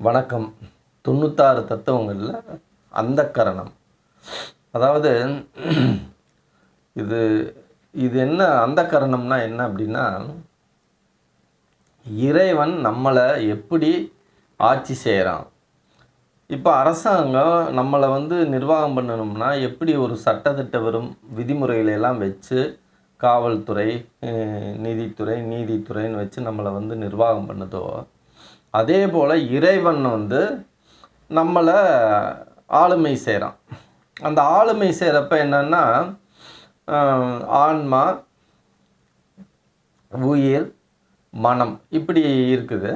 வணக்கம். தொண்ணூத்தாறு தத்துவங்களில் அந்த கரணம். அதாவது இது இது என்ன அந்த கரணம்னா என்ன அப்படின்னா இறைவன் நம்மளை எப்படி ஆட்சி செய்கிறான் இப்போ அரசாங்கம் நம்மளை வந்து நிர்வாகம் பண்ணணும்னா எப்படி ஒரு சட்டத்திட்ட வரும் விதிமுறைகளையெல்லாம் வச்சு காவல்துறை நீதித்துறை நீதித்துறைன்னு வச்சு நம்மளை வந்து நிர்வாகம் பண்ணுதோ அதே போல் இறைவன் வந்து நம்மளை ஆளுமை செய்கிறான் அந்த ஆளுமை செய்கிறப்ப என்னன்னா ஆன்மா உயிர் மனம் இப்படி இருக்குது.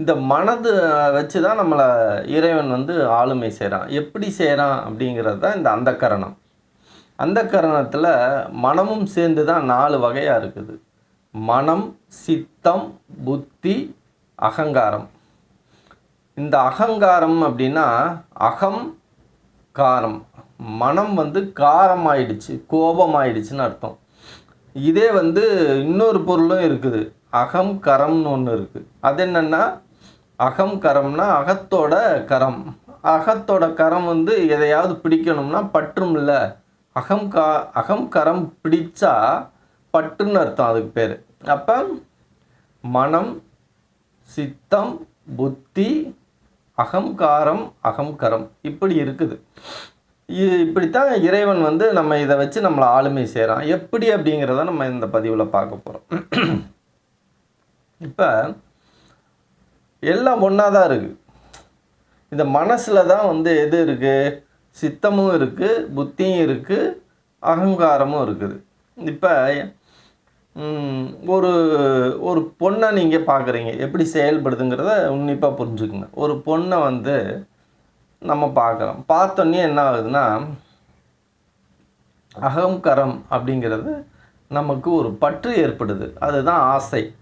இந்த மனது வச்சு தான் நம்மளை இறைவன் வந்து ஆளுமை செய்கிறான் எப்படி செய்கிறான் அப்படிங்கிறது தான் இந்த அந்தக்கரணம். அந்தக்கரணத்தில் மனமும் சேர்ந்து தான் நாலு வகையாக இருக்குது. மனம் சித்தம் புத்தி அகங்காரம். இந்த அகங்காரம் அப்படின்னா அகம் காரம். மனம் வந்து காரம் ஆயிடுச்சு கோபம் ஆயிடுச்சுன்னு அர்த்தம். இதே வந்து இன்னொரு பொருளும் இருக்குது. அகம் கரம்னு ஒன்று இருக்குது அது என்னென்னா அகம் கரம்னா அகத்தோட கரம். அகத்தோட கரம் வந்து எதையாவது பிடிக்கணும்னா பற்றும் இல்லை அகம் கா அகம் கரம் பிடிச்சா பற்றுன்னு அர்த்தம் அதுக்கு பேர். அப்போ மனம் சித்தம் புத்தி அகங்காரம் அகங்கரம் இப்படி இருக்குது. இ- இப்படித்தான் இறைவன் வந்து நம்ம இதை வச்சு நம்மளை ஆளுமை செய்கிறான் எப்படி அப்படிங்கிறத நம்ம இந்த பதிவில் பார்க்க போகிறோம் இப்போ எல்லாம் ஒன்றா தான் இருக்குது இந்த மனசில் தான் வந்து எது இருக்குது சித்தமும் இருக்குது புத்தியும் இருக்குது அகங்காரமும் இருக்குது. இப்போ ஒரு ஒரு பொண்ணை நீங்கள் பார்க்குறீங்க எப்படி செயல்படுதுங்கிறத உன்னிப்பாக புரிஞ்சுக்குங்க. ஒரு பொண்ணை வந்து நம்ம பார்க்குறோம் பார்த்தோன்னே என்ன ஆகுதுன்னா அகங்கரம் அப்படிங்கிறது நமக்கு ஒரு பற்று ஏற்படுது. அதுதான் ஆசை.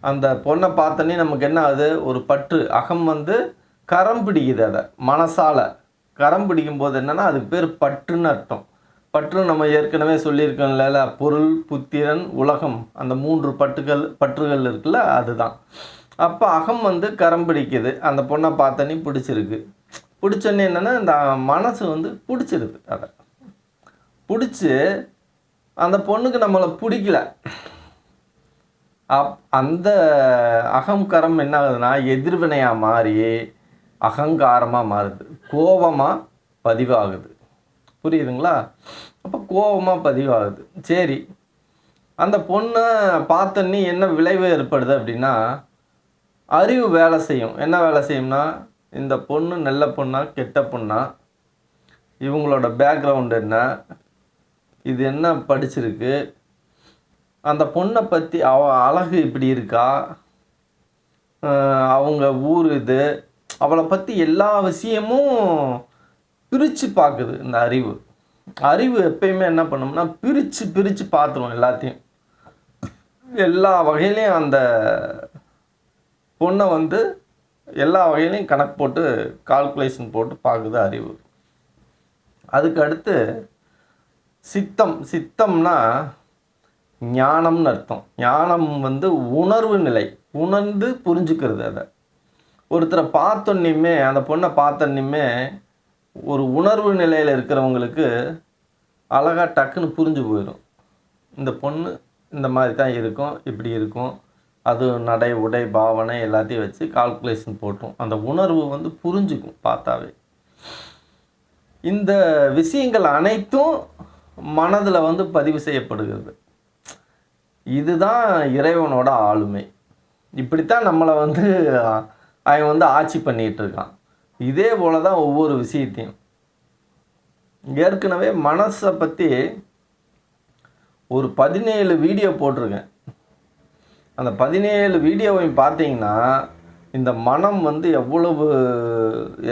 அந்த பொண்ணை பார்த்தோன்னே நமக்கு என்ன ஆகுது? ஒரு பற்று. அகம் வந்து கரம் பிடிக்குது அதை. மனசால். கரம் பிடிக்கும்போது என்னென்னா அதுக்கு பேர் பற்றுன்னு அர்த்தம். பற்று நம்ம ஏற்கனவே சொல்லியிருக்கோம்ல பொருள் புத்திரன் உலகம் அந்த மூன்று பட்டுகள் பற்றுகள் இருக்குல்ல அதுதான். அப்போ அகம் வந்து கரம் பிடிக்குது. அந்த பொண்ணை பார்த்தோன்னே பிடிச்சிருக்கு. பிடிச்சோன்னே என்னென்னா இந்த மனசு வந்து பிடிச்சிருது அதை. பிடிச்சி அந்த பொண்ணுக்கு நம்மளை பிடிக்கல. அப் அந்த அகங்காரம் என்ன ஆகுதுன்னா எதிர்வினையாக மாறி அகங்காரமாக மாறுது. கோபமாக பதிவாகுது. புரியுதுங்களா? அப்போ கோபமாக பதிவாகுது. சரி அந்த பொண்ணை பார்த்தோன்னே என்ன விளைவு ஏற்படுது அப்படின்னா அறிவு வேலை செய்யும். என்ன வேலை செய்யும்னா இந்த பொண்ணு நல்ல பொண்ணா கெட்ட பொண்ணா இவங்களோட பேக்ரவுண்ட் என்ன இது என்ன படிச்சிருக்கு அந்த பொண்ணை பற்றி அவ அழகு இப்படி இருக்கா அவங்க ஊர் இது அவளை பற்றி எல்லா விஷயமும் பிரித்து பார்க்குது இந்த அறிவு. அறிவு எப்பயுமே என்ன பண்ணும்னா பிரித்து பிரித்து பார்த்துரும் எல்லாத்தையும். எல்லா வகையிலையும் அந்த பொண்ணை வந்து எல்லா வகையிலையும் கணக்கு போட்டு கால்குலேஷன் போட்டு பார்க்குது அறிவு. அதுக்கு அடுத்து சித்தம் சித்தம்னா ஞானம்னு அர்த்தம். ஞானம் வந்து உணர்வு நிலை உணர்ந்து புரிஞ்சுக்கிறது அதை. ஒருத்தரை பார்த்தோன்னையுமே அந்த பொண்ணை பார்த்தோன்னையுமே ஒரு உணர்வு நிலையில் இருக்கிறவங்களுக்கு அழகாக டக்குன்னு புரிஞ்சு போயிடும். இந்த பொண்ணு இந்த மாதிரி தான் இருக்கும் இப்படி இருக்கும். அது நடை உடை பாவனை எல்லாத்தையும் வச்சு கால்குலேஷன் போட்டும். அந்த உணர்வு வந்து புரிஞ்சுக்கும் பார்த்தாவே. இந்த விஷயங்கள் அனைத்தும் மனதில் வந்து பதிவு செய்யப்படுகிறது. இதுதான் இறைவனோட ஆளுமை. இப்படித்தான் நம்மளை வந்து அவன் வந்து ஆட்சி பண்ணிகிட்டு இருக்கான். இதே போல தான் ஒவ்வொரு விஷயத்தையும். ஏற்கனவே மனசை பற்றி ஒரு பதினேழு வீடியோ போட்டிருக்கேன். அந்த பதினேழு வீடியோவையும் பார்த்தீங்கன்னா இந்த மனம் வந்து எவ்வளவு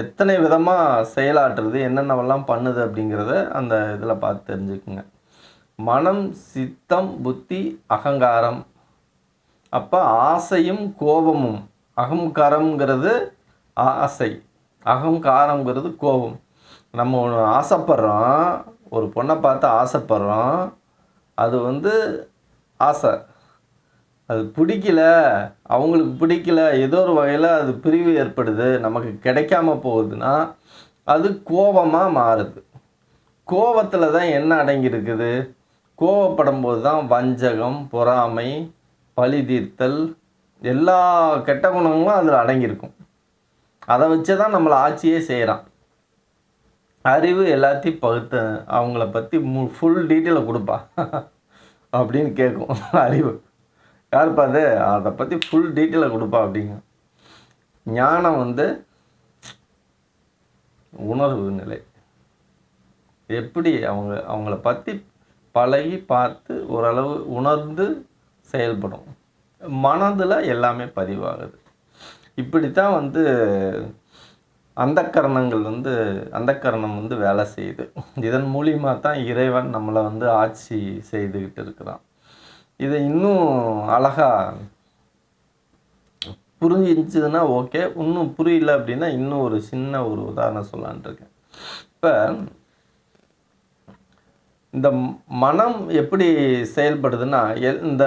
எத்தனை விதமாக செயலாற்றுறது என்னென்னவெல்லாம் பண்ணுது அப்படிங்கிறத அந்த இதில் பார்த்து தெரிஞ்சுக்குங்க. மனம் சித்தம் புத்தி அகங்காரம். அப்போ ஆசையும் கோபமும். அகங்காரம்ங்கிறது ஆசை. அகங்காரங்கிறது கோபம். நம்ம ஒன்று ஆசைப்படுறோம் ஒரு பொண்ணை பார்த்து ஆசைப்படுறோம் அது வந்து ஆசை. அது பிடிக்கல அவங்களுக்கு பிடிக்கல ஏதோ ஒரு வகையில் அது பிரிவு ஏற்படுது நமக்கு கிடைக்காம போகுதுன்னா அது கோபமாக மாறுது. கோபத்தில் தான் என்ன அடங்கியிருக்குது? கோவப்படும் போது தான் வஞ்சகம் பொறாமை பழி தீர்த்தல் எல்லா கெட்ட குணங்களும் அதில் அடங்கியிருக்கும். அதை வச்சு தான் நம்மளை ஆட்சியே செய்கிறான் அறிவு எல்லாத்தையும் பகுத்து அவங்கள பற்றி மு ஃபுல் டீட்டெயிலை கொடுப்பா. அப்படின்னு கேட்கும் அறிவு. யாருப்பா அது? அதை பற்றி ஃபுல் டீட்டெயிலை கொடுப்பா அப்படிங்க. ஞானம் வந்து உணர்வு நிலை. எப்படி அவங்க அவங்கள பற்றி பழகி பார்த்து ஓரளவு உணர்ந்து செயல்படும். மனதில் எல்லாமே பதிவாகுது. இப்படித்தான் வந்து அந்த கரணங்கள் வந்து அந்த கரணம் வந்து வேலை செய்யுது. இதன் மூலியமா தான் இறைவன் நம்மளை வந்து ஆட்சி செய்துக்கிட்டு இருக்கிறான். இதை இன்னும் அழகா புரிஞ்சிருந்துச்சுன்னா ஓகே. இன்னும் புரியல அப்படின்னா இன்னும் ஒரு சின்ன ஒரு உதாரணம் சொல்லலான்ட்டு இருக்கேன். இப்போ இந்த மனம் எப்படி செயல்படுதுன்னா எ இந்த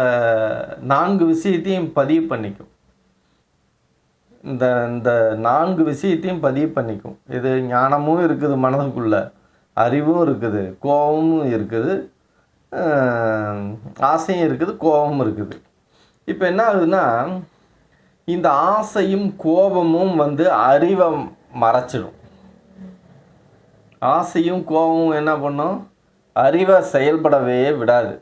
நான்கு விஷயத்தையும் பதிவு பண்ணிக்கும். இந்த இந்த நான்கு விஷயத்தையும் பதிவு பண்ணிக்கும். இது ஞானமும் இருக்குது மனதுக்குள்ள அறிவும் இருக்குது கோபமும் இருக்குது ஆசையும் இருக்குது கோபமும் இருக்குது. இப்போ என்ன ஆகுதுன்னா இந்த ஆசையும் கோபமும் வந்து அறிவை மறைச்சிடும். ஆசையும் கோபமும் என்ன பண்ணும்? அறிவை செயல்படவே விடாது.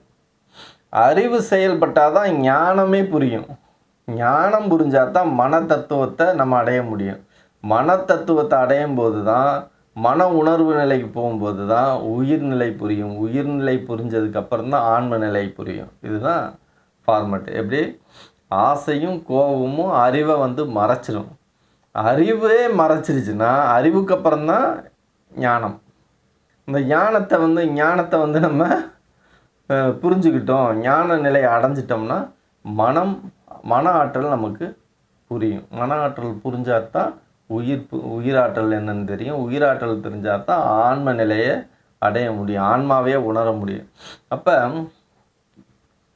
அறிவு செயல்பட்டால் தான் ஞானமே புரியும். ஞானம் புரிஞ்சால் தான் மன தத்துவத்தை நம்ம அடைய முடியும். மன தத்துவத்தை அடையும் போது தான் மன உணர்வு நிலைக்கு போகும்போது தான் உயிர்நிலை புரியும். உயிர்நிலை புரிஞ்சதுக்கப்புறம் தான் ஆன்ம நிலை புரியும். இதுதான் ஃபார்மட் எப்படி? ஆசையும் கோபமும் அறிவை வந்து மறைச்சிடும் அறிவே மறைச்சிருச்சுன்னா அறிவுக்கு அப்புறம் தான் ஞானம். இந்த ஞானத்தை வந்து ஞானத்தை வந்து நம்ம புரிஞ்சுக்கிட்டோம் ஞான நிலையை அடைஞ்சிட்டோம்னா மனம் மன ஆற்றல் நமக்கு புரியும். மன ஆற்றல் புரிஞ்சாதான் உயிர் பு- உயிராற்றல் என்னன்னு தெரியும். உயிராற்றல் தெரிஞ்சாதான் ஆன்ம நிலையை அடைய முடியும். ஆன்மாவே உணர முடியும். அப்போ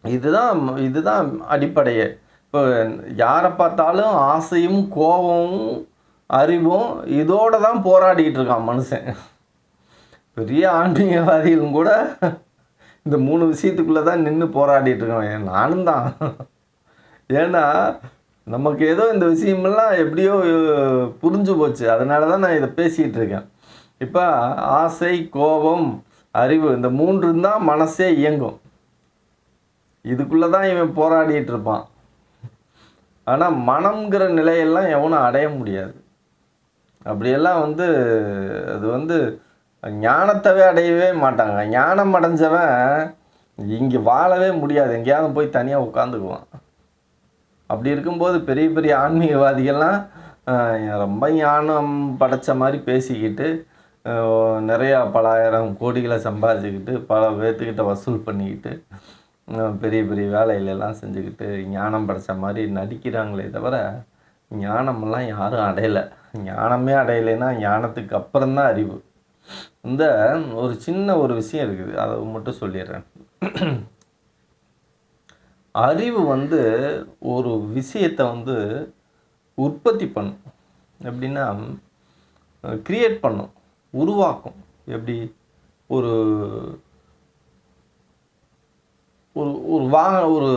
இதுதான் இதுதான் அடிப்படையே. இப்போ யாரை பார்த்தாலும் ஆசையும் கோபமும் அறிவும் இதோடு தான் போராடிக்கிட்டு இருக்கான் மனுஷன். பெரிய ஆன்மீகவாதிகளும் கூட இந்த மூணு விஷயத்துக்குள்ளே தான் நின்று போராடிட்டு இருக்கான். நானும் தான் ஏன்னா நமக்கு ஏதோ இந்த விஷயமெல்லாம் எப்படியோ புரிஞ்சு போச்சு. அதனால தான் நான் இதை பேசிகிட்டு இருக்கேன். இப்போ ஆசை கோபம் அறிவு இந்த மூன்று தான் மனசே இயங்கும். இதுக்குள்ளே தான் இவன் போராடிட்டு இருப்பான். ஆனால் மனம்ங்கிற நிலையெல்லாம் எவனும் அடைய முடியாது. அப்படியெல்லாம் வந்து அது வந்து ஞானத்தவே அடையவே மாட்டாங்க. ஞானம் அடைஞ்சவன் இங்கே வாழவே முடியாது. எங்கேயாவது போய் தனியாக உட்காந்துக்குவான். அப்படி இருக்கும்போது பெரிய பெரிய ஆன்மீகவாதிகள்லாம் ரொம்ப ஞானம் படைச்ச மாதிரி பேசிக்கிட்டு நிறையா பல ஆயிரம் கோடிகளை சம்பாதிச்சுக்கிட்டு பல பேர்த்துக்கிட்ட வசூல் பண்ணிக்கிட்டு பெரிய பெரிய வேலையிலெல்லாம் செஞ்சுக்கிட்டு ஞானம் படைச்ச மாதிரி நடிக்கிறாங்களே தவிர ஞானமெல்லாம் யாரும் அடையலை. ஞானமே அடையலைன்னா ஞானத்துக்கு அப்புறம்தான் அறிவு. இந்த ஒரு சின்ன ஒரு விஷயம் இருக்குது. அதை மட்டும் சொல்லிடுறேன். அறிவு வந்து ஒரு விஷயத்தை வந்து உற்பத்தி பண்ணும். எப்படின்னா கிரியேட் பண்ணும் உருவாக்கும். எப்படி? ஒரு ஒரு ஒரு வாக ஒரு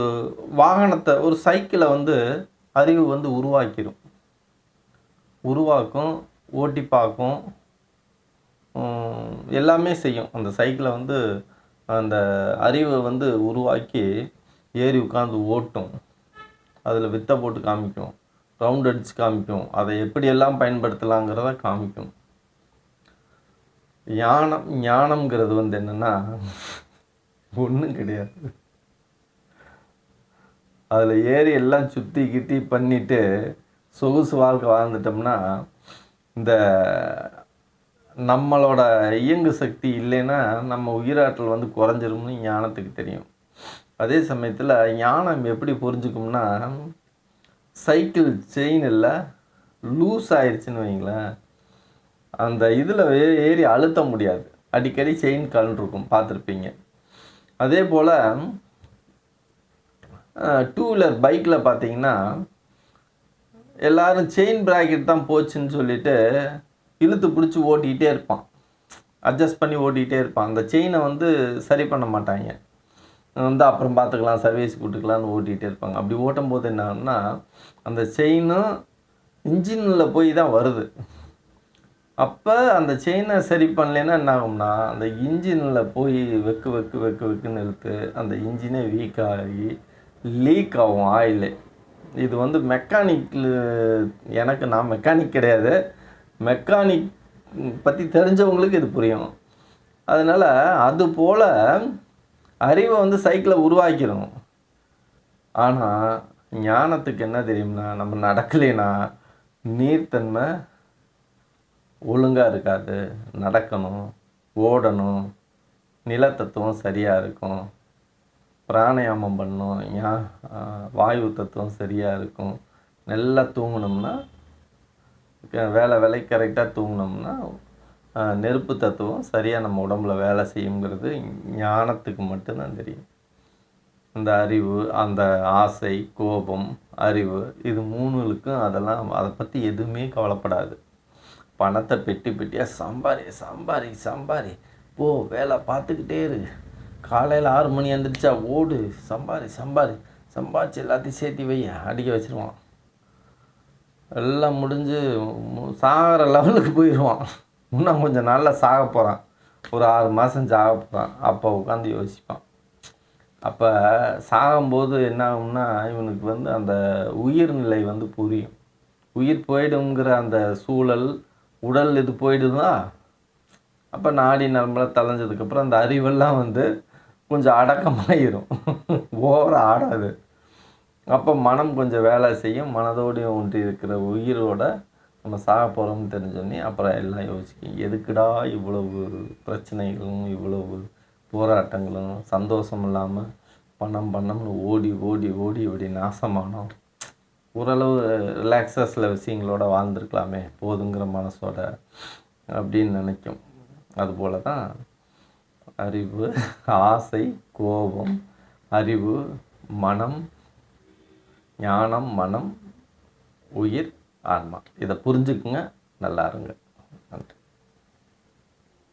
வாகனத்தை ஒரு சைக்கிளை வந்து அறிவு வந்து உருவாக்கிடும் உருவாக்கும் ஓட்டி பார்க்கும் எல்லாமே செய்யும். அந்த சைக்கிளை வந்து அந்த அறிவை வந்து உருவாக்கி ஏறி உட்காந்து ஓட்டும். அதில் வித்தை போட்டு காமிக்கும். ரவுண்ட் அடித்து காமிக்கும். அதை எப்படியெல்லாம் பயன்படுத்தலாங்கிறத காமிக்கும். ஞானம் ஞானம்ங்கிறது வந்து என்னென்னா ஒன்றும் கிடையாது. அதில் ஏறி எல்லாம் சுற்றி கிட்டி பண்ணிவிட்டு சொகுசு வாழ்க்கை வாழ்ந்துட்டோம்னா இந்த நம்மளோட இயங்கு சக்தி இல்லைன்னா நம்ம உயிராற்றல் வந்து குறைஞ்சிரும்னு ஞானத்துக்கு தெரியும். அதே சமயத்தில் ஞானம் எப்படி புரிஞ்சுக்கும்னா சைக்கிள் செயின் இல்லை லூஸ் ஆயிடுச்சுன்னு வைங்களேன் அந்த இதில் ஏறி அழுத்த முடியாது. அடிக்கடி செயின் கலண்டிருக்கும் பார்த்துருப்பீங்க. அதே போல் டூ வீலர் பைக்கில் பார்த்தீங்கன்னா எல்லாரும் செயின் ப்ராக்கெட் தான் போச்சுன்னு சொல்லிட்டு இழுத்து பிடிச்சி ஓட்டிக்கிட்டே இருப்பான். அட்ஜஸ்ட் பண்ணி ஓட்டிகிட்டே இருப்பான். அந்த செயினை வந்து சரி பண்ண மாட்டாங்க. வந்து அப்புறம் பார்த்துக்கலாம் சர்வீஸ் கூட்டுக்கலாம்னு ஓட்டிகிட்டே இருப்பாங்க. அப்படி ஓட்டும் போது என்ன அந்த செயினும் இன்ஜினில் போய் தான் வருது. அப்போ அந்த செயினை சரி பண்ணலைன்னா என்ன ஆகும்னா அந்த இன்ஜினில் போய் வெக்கு வெக்கு வெக்கு வெக்குன்னு இழுத்து அந்த இன்ஜினே வீக் ஆகி லீக் ஆகும் ஆயில் இது வந்து மெக்கானிக்கில் எனக்கு நான் மெக்கானிக் கிடையாது. மெக்கானிக் பற்றி தெரிஞ்சவங்களுக்கு இது புரியும். அதனால் அது போல் அறிவை வந்து சைக்கிளை உருவாக்கிடும் ஆனால் ஞானத்துக்கு என்ன தெரியும்னா நம்ம நடக்கலைன்னா நீர்த்தன்மை ஒழுங்காக இருக்காது. நடக்கணும் ஓடணும் நிலத்தத்துவம் சரியாக இருக்கும். பிராணாயாமம் பண்ணணும் ஞா வாயு தத்துவம் சரியாக இருக்கும். நல்லா தூங்கினோம்னா வேலை வேலை கரெக்டாக தூங்கினோம்னா நெருப்பு தத்துவம் சரியாக நம்ம உடம்புல வேலை செய்யுங்கிறது ஞானத்துக்கு மட்டும்தான் தெரியும். அந்த அறிவு அந்த ஆசை கோபம் அறிவு இது மூணுகளுக்கும் அதெல்லாம் அதை பற்றி எதுவுமே கவலைப்படாது. பணத்தை பெட்டி பெட்டியாக சம்பாரி சம்பாரி சம்பாரி போ வேலை பார்த்துக்கிட்டே இரு. காலையில் ஆறு மணி எழுந்திரிச்சா ஓடு. சம்பாரி சம்பாரி சம்பாரிச்சு எல்லாத்தையும் சேர்த்து வை அடிக்க வச்சிருவான். எல்லாம் முடிஞ்சு மு- சாகிற லெவலுக்கு போயிடுவான் இன்னும் கொஞ்சம் நாளில் சாக போகிறான் ஒரு ஆறு மாதம் சாக போகிறான் அப்போ உட்காந்து யோசிப்பான். அப்போ சாகும்போது என்ன ஆகும்னா இவனுக்கு வந்து அந்த உயிர்நிலை வந்து புரியும். உயிர் போயிடுங்கிற அந்த சூழல் உடல் இது போயிடுதா? அப்போ நாடி நரம்பெல்லாம் தலைஞ்சதுக்கப்புறம் அந்த அறிவெல்லாம் வந்து கொஞ்சம் அடக்கமாயிரும். ஓவர ஆடாது. அப்போ மனம் கொஞ்சம் வேலை செய்யும். மனதோடையும் ஒன்றி இருக்கிற உயிரோட நம்ம சாக போகிறோம்னு தெரிஞ்சோடனே அப்புறம் எல்லாம் யோசிக்கும். எதுக்குடா இவ்வளவு பிரச்சனைகளும் இவ்வளவு போராட்டங்களும் சந்தோஷம் இல்லாமல் பணம் பணம்னு ஓடி ஓடி ஓடி இப்படி நாசமானோம். ஓரளவு ரிலாக்ஸஸில் விஷயங்களோட வாழ்ந்துருக்கலாமே போதுங்கிற மனசோட அப்படின்னு நினைக்கும். அதுபோல தான் அறிவு ஆசை கோபம் அறிவு மனம் ஞானம் மனம் உயிர் ஆன்மா இதை புரிஞ்சுக்குங்க நல்லா இருங்க.